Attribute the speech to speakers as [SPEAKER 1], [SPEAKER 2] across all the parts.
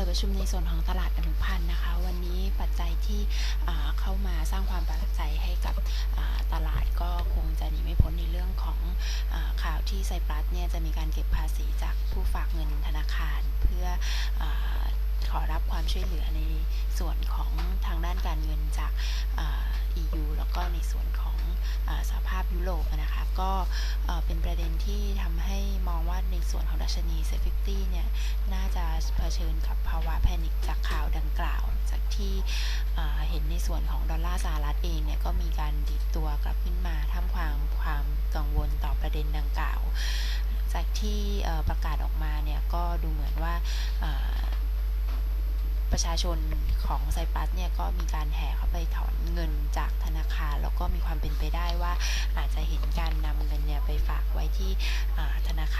[SPEAKER 1] ปิดประชุมในส่วนของตลาดอนุพันธ์นะคะ วันนี้ปัจจัยที่เข้ามาสร้างความประทับใจให้กับตลาดก็คงจะหนีไม่พ้นในเรื่องของอข่าวที่ไซปรัสเนี่ยจะมีการเก็บภาษีจากผู้ฝากเงินธนาคาร เพื่ออขอรับความช่วยเหลือในส่วนของทางด้านการเงินจากอ EU แล้วก็ในส่วนของอสภาพยุโรปนะคะก็เอ่อเป็นประเด็นที่ทำให้ ส่วนของดัชนีเซฟิตี้เนี่ย น่าจะเผชิญกับภาวะแพนิคจากข่าวดังกล่าว จากที่เห็นในส่วนของดอลลาร์สหรัฐเองเนี่ย ก็มีการดิดตัวกลับขึ้นมาท่ามกลางความกังวลต่อประเด็นดังกล่าว จากที่ประกาศออกมาเนี่ย ก็ดูเหมือนว่าประชาชนของไซปรัสเนี่ยก็มีการแห่เข้าไปถอนเงินจากธนาคาร แล้วก็มีความเป็นไปได้ว่าอาจจะเห็นการนำเงินเนี่ยไปฝากไว้ที่ธนาค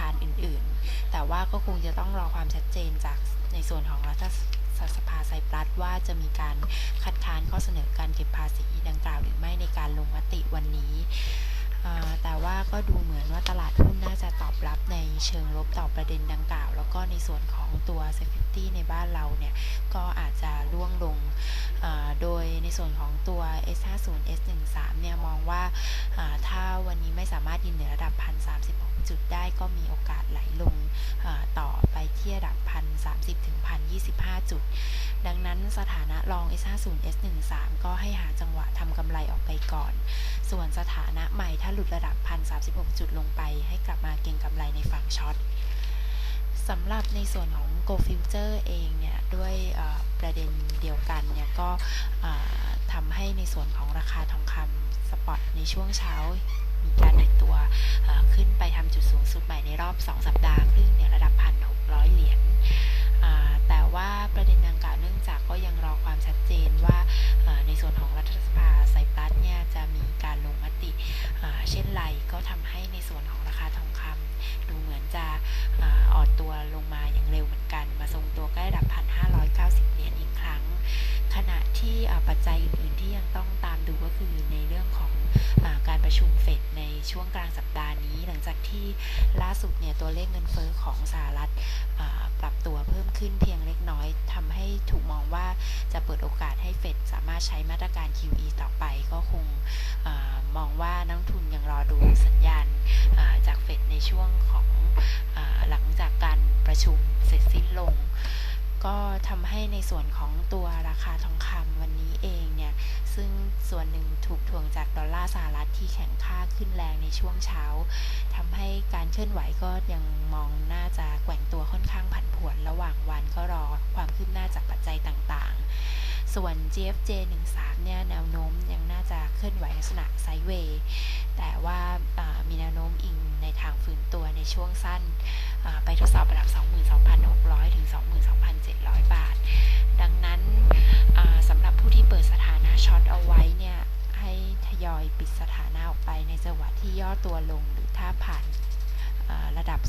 [SPEAKER 1] าร แต่ว่าก็คงจะต้องรอความชัดเจนจากในส่วนของรัฐสภาไซปรัสว่าจะมีการคัดค้านข้อเสนอการเก็บภาษีดังกล่าวหรือไม่ในการลงมติวันนี้แต่ว่าก็ดูเหมือนว่าตลาดหุ้นน่าจะตอบรับในเชิงลบต่อประเด็นดังกล่าว แล้วก็ในส่วนของตัวเซฟิตี้ในบ้านเราเนี่ย ก็อาจจะร่วงลง โดยในส่วนของตัว S50 S13 เนี่ย มองว่าอ่าถ้าวันนี้ไม่สามารถยืนเหนือระดับ 1,036 จุดได้ก็มีโอกาส ดังนั้นสถานะรอง S50 S13 ก็ให้หาจังหวะทำกำไรออกไปก่อน ส่วนสถานะใหม่ถ้าหลุดระดับ 1,036 จุดลงไป ให้กลับมาเก็งกำไรในฝั่งช็อตสำหรับในส่วนของ Go Future เองเนี่ย ด้วยประเด็นเดียวกันเนี่ย ก็ทำให้ในส่วนของราคาทองคำสปอตในช่วงเช้ามีการดิดตัวขึ้นไปทำจุดสูงสุดใหม่ในรอบ 2 สัปดาห์ นเลขเงินเฟ้อของสหรัฐปรับตัวเพิ่มขึ้นเพียงเล็กน้อยทำให้ถูกมองว่าจะเปิดโอกาสให้เฟดสามารถใช้มาตรการ QE ต่อไปก็คงอมองว่านักทุนยังรอดูสัญญาณจากเฟดในช่วงของอหลังจากการประชุมเสร็จสิ้นลง ก็ทำให้ในส่วนของตัวราคาทองคำวันนี้เองเนี่ย ซึ่งส่วนหนึ่งถูกถ่วงจากดอลลาร์สหรัฐที่แข็งค่าขึ้นแรงในช่วงเช้าทำให้การเคลื่อนไหวก็ยังมองน่าจะแกว่งตัวค่อนข้างผันผวนระหว่างวันก็รอความคืบหน้าจากปัจจัยต่างๆ ส่วน GFJ 13เนี่ยแนวโน้มยังน่าจะเคลื่อนไหวลักษณะไซด์เวย์แต่ว่ามีแนวโน้มอิงในทางฟื้นตัวในช่วงสั้นไปทดสอบระดับ 22,600 ถึง 22,700 บาท อยปิดสถานะออกไปในจังหวะที่ย่อตัวลงหรือถ้าผ่านอ่าระดับ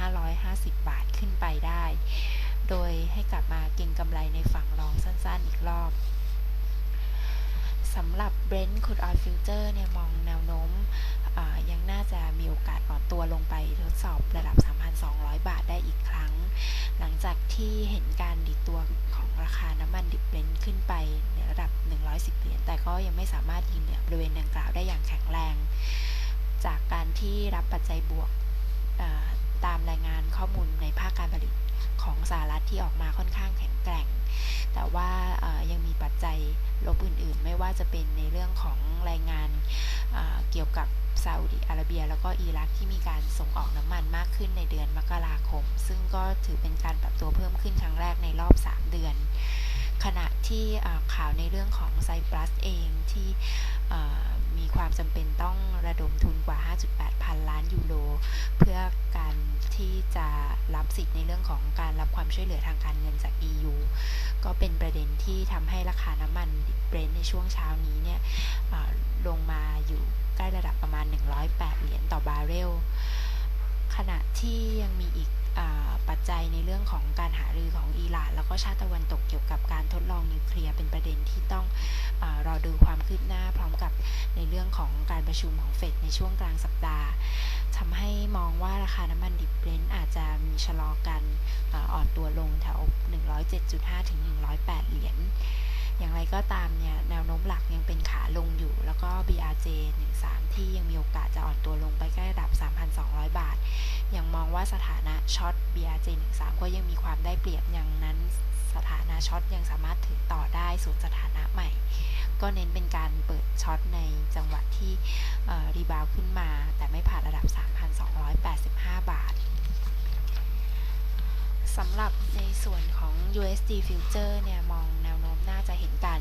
[SPEAKER 1] 22,550 บาทขึ้นไปได้ โดยให้กลับมาเก็งกำไรในฝั่งรองสั้นๆอีกรอบสำหรับ Brent Crude Oil Future เนี่ยมองแนวโน้มยังน่าจะมีโอกาสอ่อนตัวลงไปทดสอบระดับ 3,200 บาทได้อีกครั้ง หลังจากที่เห็น็ยังไม่สามารถยืนเหนือบริเวณดังกล่าวได้อย่างแข็งแรง จากการที่รับปัจจัยบวกตามรายงานข้อมูลในภาคการผลิตของสหรัฐที่ออกมาค่อนข้างแข็งแกร่ง แต่ว่ายังมีปัจจัยลบอื่นๆ ไม่ว่าจะเป็นในเรื่องของรายงานเกี่ยวกับซาอุดิอาระเบีย แล้วก็อิรักที่มีการส่งออกน้ำมันมากขึ้นในเดือนมกราคม ซึ่งก็ถือเป็นการปรับตัวเพิ่มขึ้นครั้งแรกในรอบ 3 เดือน ขณะที่ข่าวในเรื่องของไซปรัสเองที่มีความจำเป็นต้องระดมทุนกว่า 5.8 พันล้านยูโร เพื่อการที่จะรับสิทธิ์ในเรื่องของการรับความช่วยเหลือทางการเงินจาก EU ก็เป็นประเด็นที่ทำให้ราคาน้ำมันเบรนท์ในช่วงเช้านี้เนี่ยลงมาอยู่ใกล้ระดับประมาณ 108 เหรียญต่อบาร์เรล ขณะที่ยังมีอีก หร่านแล้วก็ชาติตะวันตกเกี่ยวกับการทดลองนิวเคลียร์เป็นประเด็นที่ต้องอรอดูความคืบหน้าพร้อมกับในเรื่องของการประชุมของเฟดในช่วงกลางสัปดาห์ทำให้มองว่าราคาน้ำมันดิบเบรนท์อาจจะมีชะลอกันอาอ่อนตัวลงแถว 107.5 ถึง 108 เหรียญ อย่างไรก็ตามเนี่ยแนวโน้มหลักยังเป็นขาลงอยู่ แล้วก็ BRJ 13 ที่ยังมีโอกาสจะอ่อนตัวลงไปใกล้ระดับ 3,200 บาท ยังมองว่าสถานะช็อต BRJ 13 ก็ยังมีความได้เปรียบอย่างนั้นสถานะช็อตยังสามารถถือต่อได้สู่สถานะใหม่ ก็เน้นเป็นการเปิดช็อตในจังหวะที่รีบาวด์ขึ้นมา แต่ไม่ผ่านระดับ 3,285 บาท สำหรับในส่วนของ USD Future เนี่ย มองแนวโน้มน่าจะเห็นการ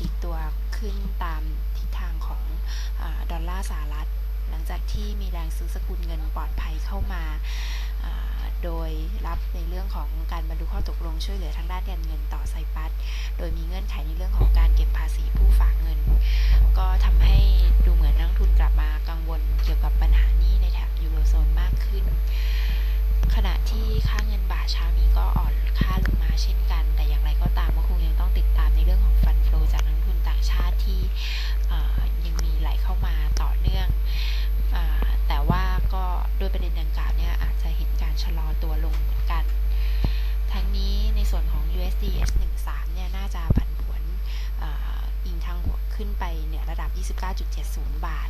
[SPEAKER 1] ดีดตัวขึ้นตามทิศทางของอดอลลาร์สหรัฐ หลังจากที่มีแรงซื้อสกุลเงินปลอดภัยเข้ามา โดยรับในเรื่องของการบรรลุข้อตกลงช่วยเหลือทางด้านการเงินต่อไซปัส โดยมีเงื่อนไขในเรื่องของการเก็บภาษีผู้ฝากเงิน ก็ทำให้ดูเหมือนนักทุนกลับมากังวลเกี่ยวกับปัญหานี้ในแถบยูโรโซนมากขึ้น ขณะที่ เงินบาทเช้านี้ก็อ่อนค่าลงมาเช่นกัน แต่อย่างไรก็ตามก็คงยังต้องติดตามในเรื่องของฟันโฟลจากนักทุนต่างชาติที่ยังมีไหลเข้ามาต่อเนื่องอแต่ว่าก็ด้วยประเด็นดังกล่าวเนี่ยอาจจะเห็นการชะลอตัวลงเหมือนกัน ทั้งนี้ในส่วนของ USD S13 เนี่ยน่าจะผันผวนออิงทางหัวขึ้นไปเนี่ยระดับ 29.70 บาท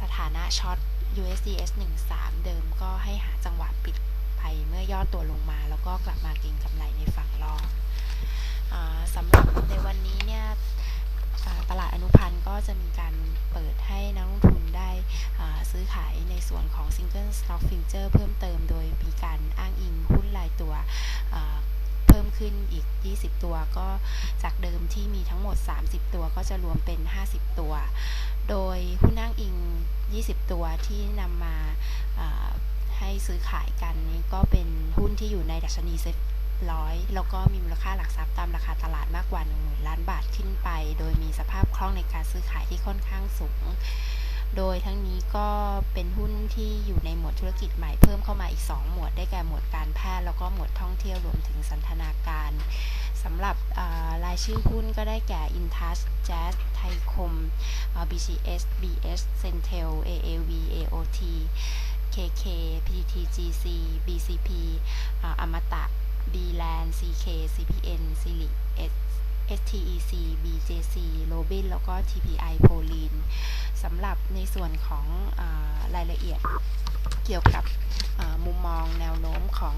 [SPEAKER 1] สถานะช็อต USD S13 เดิมก็ให้หาจังหวะปิดไปเมื่อ ย่อตัวลงมา แล้วก็กลับมาเก็งกำไรในฝั่งรองอสำหรับในวันนี้เนี่ยตลาดอนุพันธ์ก็จะมีการเปิดให้นักลงทุนได้ซื้อขายในส่วนของ Single Stock Future เพิ่มเติมโดยมีการอ้างอิงหุ้นรายตัวเพิ่มขึ้นอีก 20 ตัว ก็จากเดิมที่มีทั้งหมด 30 ตัวก็จะรวมเป็น 50 ตัว โดยหุ้นอ้างอิง 20 ตัวที่นำมาา ให้ซื้อขายกันนี้ก็เป็นหุ้นที่อยู่ในดัชนีเซ็ตร้อยแล้วก็มีมูลค่าหลักทรัพย์ตามราคาตลาดมากกว่า1 0,000ล้านบาทขึ้นไป โดยมีสภาพคล่องในการซื้อขายที่ค่อนข้างสูง โดยทั้งนี้ก็เป็นหุ้นที่อยู่ในหมวดธุรกิจใหม่เพิ่มเข้ามาอีก 2 หมวดได้แก่หมวดการแพทย์แล้วก็หมวดท่องเที่ยวรวมถึงสันทนาการสำหรับรายชื่อหุ้นก็ได้แก่ Intas Jazz ไทยคมอ่า BCS BS Centel AAV AOT KK PTTGC BCP อมตะ Bland CK CPN Silic STEC, BJC Robin แล้วก็ TPI p o l i n สำหรับในส่วนของอรายละเอียดเกี่ยวกับมุมมองแนวโน้มของ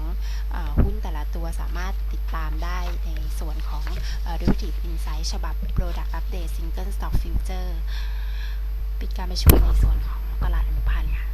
[SPEAKER 1] อหุ้นแต่ละตัวสามารถติดตามได้ในส่วนของเอ่อ Derivative Insight ฉบับ Product Update Single Stock Future ปิดการประชุมในส่วนของตลาดอนุพันธ์ค่ะ